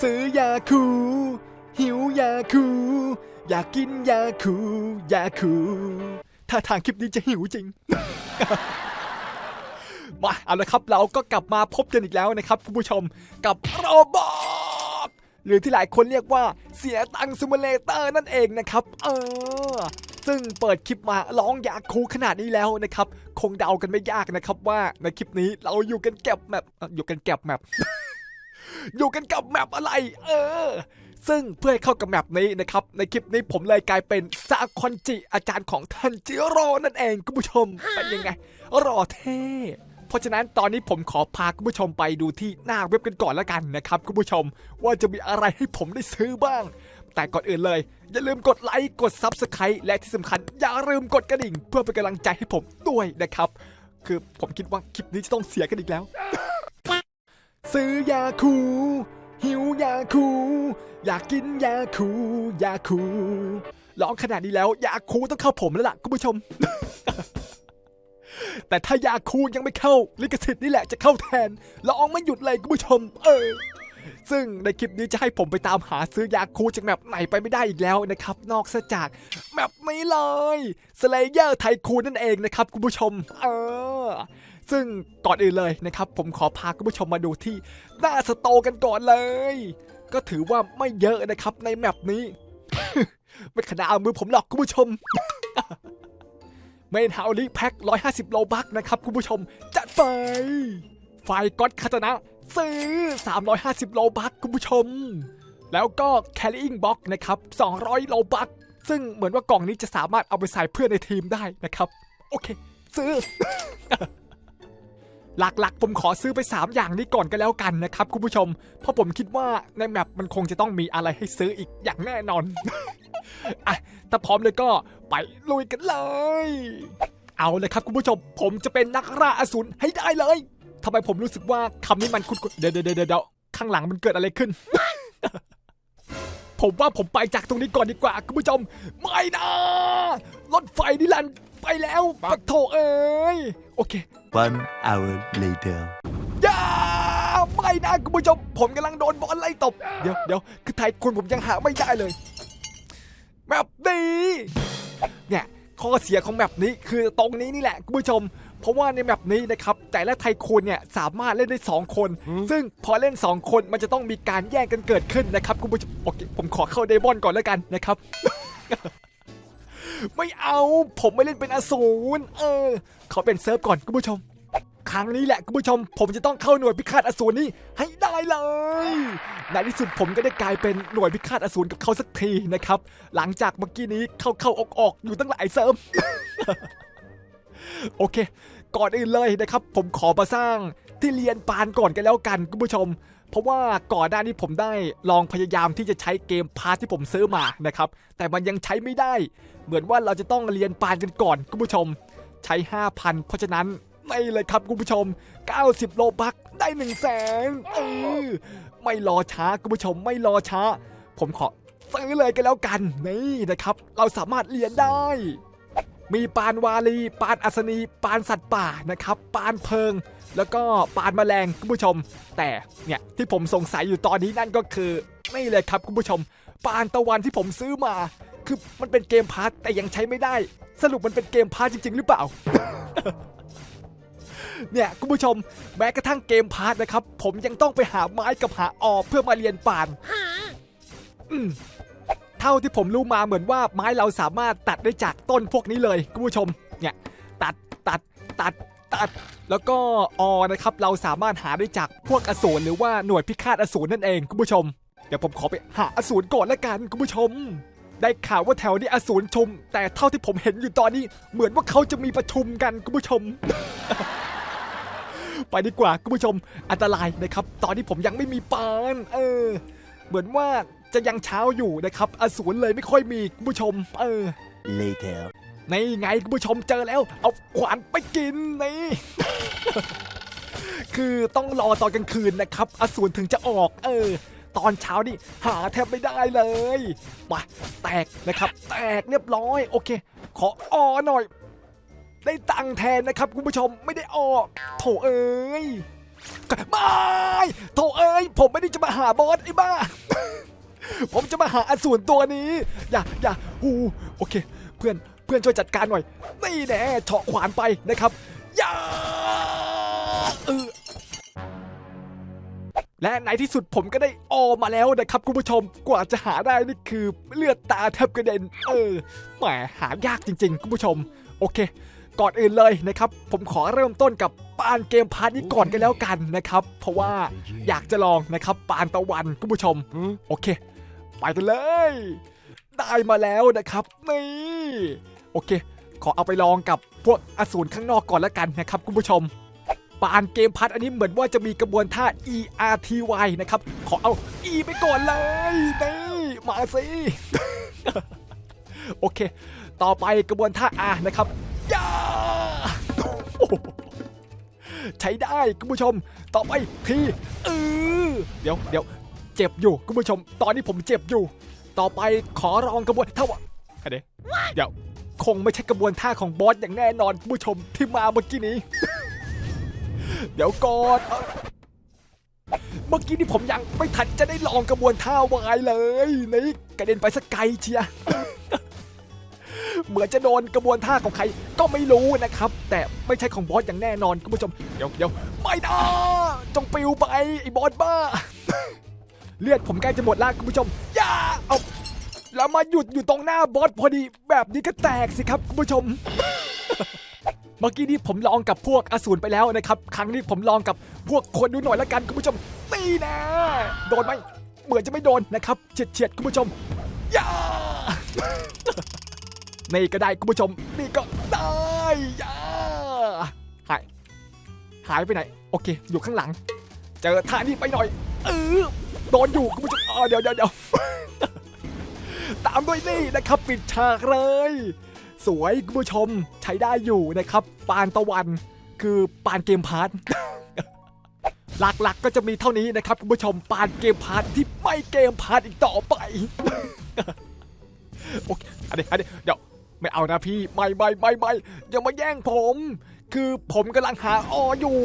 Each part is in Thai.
ซื้อยาคู หิวยาคู อยากกินยาคู ยาคู ถ้าทางคลิปนี้จะหิวจริง มาเอาละครับเราก็กลับมาพบกันอีกแล้วนะครับคุณผู้ชมกับโรบอทหรือที่หลายคนเรียกว่าเสียตังซิมูเลเตอร์นั่นเองนะครับ เออซึ่งเปิดคลิปมาร้องอยากคูขนาดนี้แล้วนะครับ คงเดากันไม่ยากนะครับว่าในคลิปนี้เราอยู่กันแก็บแมปเอ่ออยู่กันแก็บแมป อยู่กันกับแมปอะไร เออ ซึ่งเพื่อให้เข้ากับแมปนี้นะครับ ในคลิปนี้ผมเลยกลายเป็นซาคอนจิอาจารย์ของทันจิโร่นั่นเองคุณผู้ชมเป็นยังไงรอเท่เพราะฉะนั้นตอนนี้ผมขอพาคุณผู้ชมไปดูที่หน้าเว็บกันก่อนแล้วกันนะครับคุณผู้ชม ว่าจะมีอะไรให้ผมได้ซื้อบ้าง แต่ก่อนอื่นเลย อย่าลืมกดไลค์กด Subscribe และที่สำคัญ อย่าลืมกดกระดิ่ง เพื่อเป็นกำลังใจให้ผมด้วยนะครับ คือผมคิดว่าคลิปนี้จะต้องเสียกันอีกแล้ว ซื้อยาคู หิวยาคู อยากกินยาคู ยาคูร้องขนาดนี้แล้วยาคูต้องเข้าผมแล้วล่ะคุณผู้ชม แต่ถ้ายาคูยังไม่เข้าลิขสิทธิ์นี่แหละจะเข้าแทนร้องไม่หยุดเลยคุณผู้ชม เออซึ่งในคลิปนี้จะให้ผมไปตามหาซื้อยาคูจากแมปไหนไปไม่ได้อีกแล้วนะครับ นอกจากแมปนี้เลยสเลเยอร์ไทคูนั่นเองนะครับคุณผู้ชม เออ ซึ่งก่อนอื่นเลยนะครับ ผมขอพาคุณผู้ชมมาดูที่หน้าสโตกันก่อนเลย ก็ถือว่าไม่เยอะนะครับในแมปนี้ ไม่ขนาดเอามือผมหรอกคุณผู้ชมเมนฮาวลีแพ็ค150 โลบักนะครับคุณผู้ชม จัดไป ไฟก็อดคาตนะซื้อ 350 โลบักคุณผู้ชม แล้วก็ carrying box นะครับ 200 โลบัก ซึ่งเหมือนว่ากล่องนี้จะสามารถเอาไปใส่เพื่อนในทีมได้นะครับ โอเค ซื้อ หลักๆ ผมขอซื้อไป 3 อย่างนี้ก่อนก็แล้วกันนะครับคุณผู้ชม เพราะผมคิดว่าในแมปมันคงจะต้องมีอะไรให้ซื้ออีกอย่างแน่นอน อะ ถ้าพร้อมเลยก็ไปลุยกันเลย เอาเลยครับคุณผู้ชม ผมจะเป็นนักล่าอสูรให้ได้เลยทำไมผมรู้สึกว่าคำนี้มันคุ้นๆเดี๋ยวเดี๋ยวเดี๋ยวเดี๋ยวข้างหลังมันเกิดอะไรขึ้น ผมว่าผมไปจากตรงนี้ก่อนดีกว่าคุณผู้ชม ไม่นะรถไฟนิรัน ไปแล้วปักโถเอ้ย โอเค One hour later. อย่าไม่นะคุณผู้ชม ผมกำลังโดนบอลไล่ตบ เดี๋ยวเดี๋ยวคือไทยคุณผมยังหาไม่ได้เลย แมปนี้เนี่ยข้อเสียของแมปนี้คือตรงนี้นี่แหละคุณผู้ชม เพราะว่าในแมปนี้นะครับแต่ละไทคูนเนี่ยสามารถเล่นได้ 2 คน ซึ่งพอเล่น 2 คนมันจะต้องมีการแย่งกันเกิดขึ้นนะครับคุณผู้ชมโอเคผมขอเข้าเดมอนก่อนแล้วกันนะครับ ไม่เอา ผมไม่เล่นเป็นอสูรเออ ขอเป็นเซิร์ฟก่อนคุณผู้ชม ครั้งนี้แหละคุณผู้ชม ผมจะต้องเข้าหน่วยพิฆาตอสูรนี้ให้ได้เลยในที่สุดผมก็ได้กลายเป็นหน่วยพิฆาตอสูรกับเขาสักทีนะครับ หลังจากเมื่อกี้นี้เข้าเข้าออกออกๆอยู่ตั้งหลายเซิร์ฟโอเค ก่อนอื่นเลยนะครับ ผมขอมาสร้างที่เรียนปานก่อนกันแล้วกันคุณผู้ชม เพราะว่าก่อนหน้านี้ผมได้ลองพยายามที่จะใช้เกมพาที่ผมซื้อมานะครับ แต่มันยังใช้ไม่ได้ เหมือนว่าเราจะต้องเรียนปานกันก่อนคุณผู้ชม ใช้ 5,000 เพราะฉะนั้นไม่เลยครับคุณผู้ชม 90 โลบักได้1 0 0 0 0แสนเออไม่รอช้าคุณผู้ชมไม่รอช้า ผมขอซื้อเลยกันแล้วกันนี่นะครับ เราสามารถเรียนได้ มีปานวาลี ปานอัศนี ปานสัตว์ป่านะครับ ปานเพิง แล้วก็ปานแมลงคุณผู้ชม แต่เนี่ยที่ผมสงสัยอยู่ตอนนี้นั่นก็คือนี่เลยครับคุณผู้ชม ปานตะวันที่ผมซื้อมา คือมันเป็นเกมพาร์ทแต่ยังใช้ไม่ได้ สรุปมันเป็นเกมพาร์ทจริง ๆ หรือเปล่าเนี่ยคุณผู้ชมแม้กระทั่งเกมพาร์ทนะครับ ผมยังต้องไปหาไม้กับหาออบเพื่อมาเรียนปานอืม เท่าที่ผมรู้มาเหมือนว่าไม้เราสามารถตัดได้จากต้นพวกนี้เลยคุณผู้ชมเนี่ยตัดตัดตัดตัด แล้วก็ออนะครับเราสามารถหาได้จากพวกอสูรหรือว่าหน่วยพิฆาตอสูรนั่นเองคุณผู้ชม เดี๋ยวผมขอไปหาอสูรก่อนละกันคุณผู้ชม ได้ข่าวว่าแถวนี้อสูรชุม แต่เท่าที่ผมเห็นอยู่ตอนนี้ เหมือนว่าเขาจะมีประชุมกันคุณผู้ชม ไปดีกว่าคุณผู้ชม อันตรายนะครับ ตอนนี้ผมยังไม่มีปาน เออ เหมือนว่า จะยังเช้าอยู่นะครับอสูรเลยไม่ค่อยมีคุณผู้ชม เออ Later. นี่ไงคุณผู้ชมเจอแล้ว เอาขวานไปกินนี่ คือต้องรอตอนกลางคืนนะครับ อสูรถึงจะออก เออ ตอนเช้านี่หาแทบไม่ได้เลยมาแตกนะครับ แตกเรียบร้อย โอเค ขอออหน่อย ได้ตังค์แทนนะครับคุณผู้ชมไม่ได้ออกโถเอ้ยไม่โถเอ้ย ผมไม่ได้จะมาหาบอสไอ้บ้า ผมจะมาหาอสูรตัวนี้ อย่าอย่าอูโอเค เพื่อนเพื่อนช่วยจัดการหน่อยนี่แน่เฉาะขวานไปนะครับ อย่าเออและในที่สุดผมก็ได้ออมาแล้วนะครับคุณผู้ชมกว่าจะหาได้นี่คือเลือดตาแทบกระเด็น เออแหมหายากจริง ๆ คุณผู้ชม โอเค ก่อนอื่นเลยนะครับ ผมขอเริ่มต้นกับปานเกมพาร์ทนี้ก่อนกันแล้วกันนะครับ เพราะว่าอยากจะลองนะครับปานตะวันคุณผู้ชม โอเค ไปกันเลย ได้มาแล้วนะครับ นี่ โอเค ขอเอาไปลองกับพวกอสูรข้างนอกก่อนแล้วกันนะครับคุณผู้ชมปานเกมพัดอันนี้เหมือนว่าจะมีกระบวนท่า E R T Y นะครับ ขอเอา E ไปก่อนเลย นี่ มาสิ โอเค ต่อไปกระบวนท่า R นะครับย่าใช้ได้คุณผู้ชม ต่อไปทีเออเดี๋ยวเดี๋ยว เจ็บอยู่คุณผู้ชม ตอนนี้ผมเจ็บอยู่ ต่อไปขอลองกระบวนท่าว่าอะไรเดี๋ยวคงไม่ใช่กระบวนท่าของบอสอย่างแน่นอนคุณผู้ชมที่มาเมื่อกี้นี้ เดี๋ยวก่อนเอ้าเมื่อกี้นี่ผมยังไม่ทันจะได้ลองกระบวนท่าวายเลยนี่กระเด็นไปสักไกลเชียเหมือนจะโดนกระบวนท่าของใครก็ไม่รู้นะครับ แต่ไม่ใช่ของบอสอย่างแน่นอนคุณผู้ชม เดี๋ยวเดี๋ยวไม่นะจงปิวไปไอ้บอสบ้า เลือดผมใกล้จะหมดแล้วคุณผู้ชมอย่าเอาแล้วมาหยุดอยู่ตรงหน้าบอสพอดีแบบนี้ก็แตกสิครับคุณผู้ชม เมื่อกี้นี้ผมลองกับพวกอสูรไปแล้วนะครับ ครั้งนี้ผมลองกับพวกคนดูหน่อยละกันคุณผู้ชมตีนะโดนไหมเหมือนจะไม่โดนนะครับเฉียดเฉียดๆคุณผู้ชมอย่านี่ก็ได้คุณผู้ชม นี่ก็ได้อย่าหายหายไปไหน โอเค อยู่ข้างหลัง เจอท่านี้ไปหน่อยเออ โดนอยู่คุณผู้ชมอ๋อเดี๋ยวเดี๋ยวเดี๋ยวตามด้วยนี่นะครับปิดฉากเลย สวยคุณผู้ชมใช้ได้อยู่นะครับ ปานตะวันคือปานเกมพาร์ทหลักๆก็จะมีเท่านี้นะครับคุณผู้ชมปานเกมพาร์ทที่ไม่เกมพาร์ทอีกต่อไปโอเคอันนี้อันนี้เดี๋ยวไม่เอานะพี่ไม่ไม่ไม่ไม่อย่ามาแย่งผม คือผมกำลังหาออยู่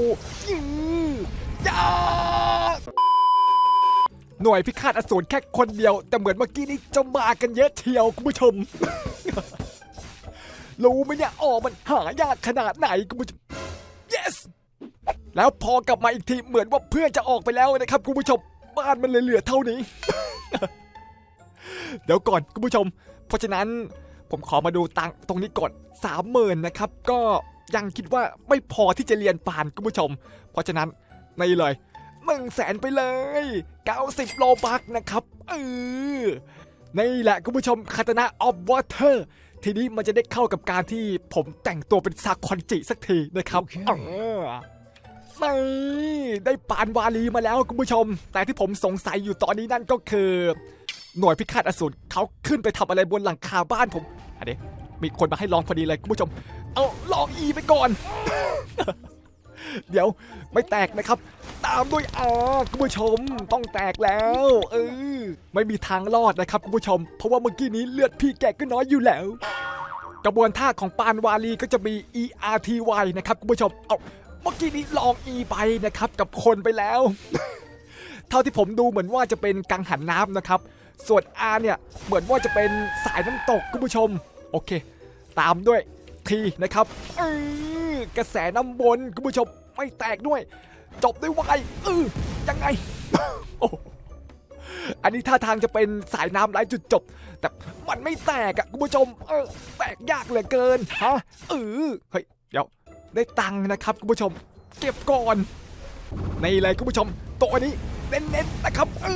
ยืออย่า หน่วยพิฆาตอสูรแค่คนเดียว แต่เหมือนเมื่อกี้นี้จะมากันเยอะเทียวคุณผู้ชม รู้ไหมเนี่ยอ๋อมันหายากขนาดไหนคุณผู้ชม yes แล้วพอกลับมาอีกทีเหมือนว่าเพื่อนจะออกไปแล้วนะครับคุณผู้ชมบ้านมันเลยเหลือเท่านี้ เดี๋ยวก่อนคุณผู้ชม เพราะฉะนั้นผมขอมาดูตังตรงนี้ก่อนสามหมื่นนะครับ ก็ยังคิดว่าไม่พอที่จะเรียนปานคุณผู้ชม เพราะฉะนั้นนี่เลย หนึ่งแสนไปเลย 90 โลบักนะครับเออนี่แหละคุณผู้ชมคาตานะออฟวอเตอร์ทีนี้มันจะได้เข้ากับการที่ผมแต่งตัวเป็นซาคอนจิสักทีนะครับโอเคเออนี่ได้ปานวาลีมาแล้วคุณผู้ชม แต่ที่ผมสงสัยอยู่ตอนนี้นั่นก็คือ หน่วยพิฆาตอสูรเขาขึ้นไปทำอะไรบนหลังคาบ้านผมอันนี้มีคนมาให้ลองพอดีเลยคุณผู้ชม เอาลองอีไปก่อน เดี๋ยวไม่แตกนะครับ ตามด้วยอาคุณผู้ชมต้องแตกแล้วเออไม่มีทางรอดนะครับคุณผู้ชม เพราะว่าเมื่อกี้นี้เลือดพี่แกก็น้อยอยู่แล้ว กระบวนท่าของปานวาลีก็จะมี E R T Y นะครับคุณผู้ชมเอาเมื่อกี้นี้ลอง E ไปนะครับกับคนไปแล้ว เท่าที่ผมดูเหมือนว่าจะเป็นกังหันน้ำนะครับ ส่วน R เนี่ยเหมือนว่าจะเป็นสายน้ำตกคุณผู้ชม โอเค ตามด้วย T นะครับเออกระแสน้ำบนคุณผู้ชม ไม่แตกด้วย จบด้วย Y เออยังไง โอ้โหอันนี้ท่าทางจะเป็นสายน้ำไร้จุดจบ แต่มันไม่แตกอะคุณผู้ชม เออ แตกยากเหลือเกินฮะเออเฮ้ยเดี๋ยวได้ตังค์นะครับคุณผู้ชม เก็บก่อนนี่เลยคุณผู้ชมตัวนี้เน้นๆนะครับเอ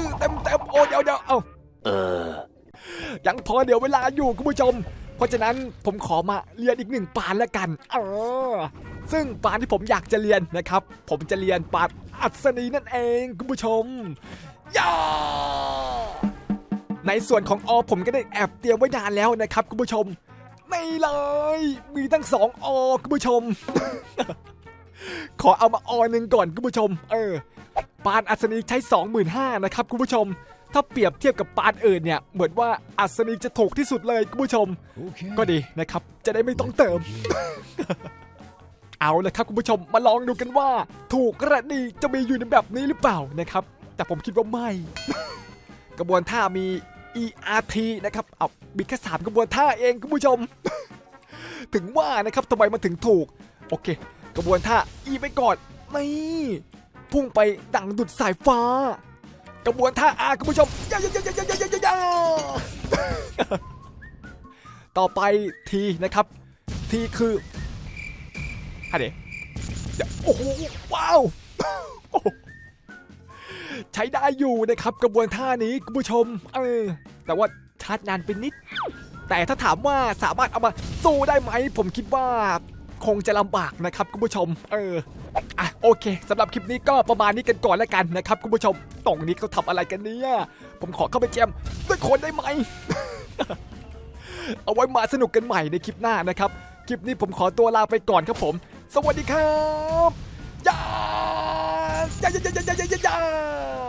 อเต็มเต็มๆโอ้เดี๋ยวเดี๋ยวเอา Uh. ยังพอเดี๋ยวเวลาอยู่คุณผู้ชม เพราะฉะนั้นผมขอมาเรียนอีกหนึ่งปานแล้วกัน เออ ซึ่งปานที่ผมอยากจะเรียนนะครับ ผมจะเรียนปานอัศนีนั่นเองคุณผู้ชมย่าในส่วนของอผมก็ได้แอบเตรียมไว้นานแล้วนะครับคุณผู้ชม ไม่เลย มีตั้งสองอคุณผู้ชม ขอเอามาอหนึ่งก่อนคุณผู้ชม เออ ปานอัศนีใช้ 25,000นะครับคุณผู้ชมถ้าเปรียบเทียบกับปานอื่นเนี่ย เหมือนว่าอัศนีจะถูกที่สุดเลยคุณผู้ชม Okay. ก็ดีนะครับ จะได้ไม่ต้องเติม เอาละครับคุณผู้ชมมาลองดูกันว่า ถูกกระดีจะมีอยู่ในแบบนี้หรือเปล่านะครับ แต่ผมคิดว่าไม่ กระบวนท่ามี ERT นะครับเอามีแค่สามกระบวนท่าเองคุณผู้ชม ถึงว่านะครับทำไมมันถึงถูก โอเค กระบวนท่า E ไปก่อนนี่พุ่งไปดังดุดสายฟ้า กระบวนท่า R คุณผู้ชมยายายายายายาต่อไป T นะครับ T คือ ฮะเดโอ้โหว้าวโอ้โหใช้ได้อยู่นะครับกระบวนท่านี้คุณผู้ชมเออแต่ว่าชาร์จนานไปนิด แต่ถ้าถามว่าสามารถเอามาสู้ได้ไหม ผมคิดว่าคงจะลำบากนะครับคุณผู้ชม เอออะโอเคสำหรับคลิปนี้ก็ประมาณนี้กันก่อนแล้วกันนะครับคุณผู้ชมตรงนี้เขาทำอะไรกันเนี่ยผมขอเข้าไปแจมด้วยคนได้ไหม เอาไว้มาสนุกกันใหม่ในคลิปหน้านะครับ คลิปนี้ผมขอตัวลาไปก่อนครับผม สวัสดีครับยา ยา ยา ยา ยา ยา ยา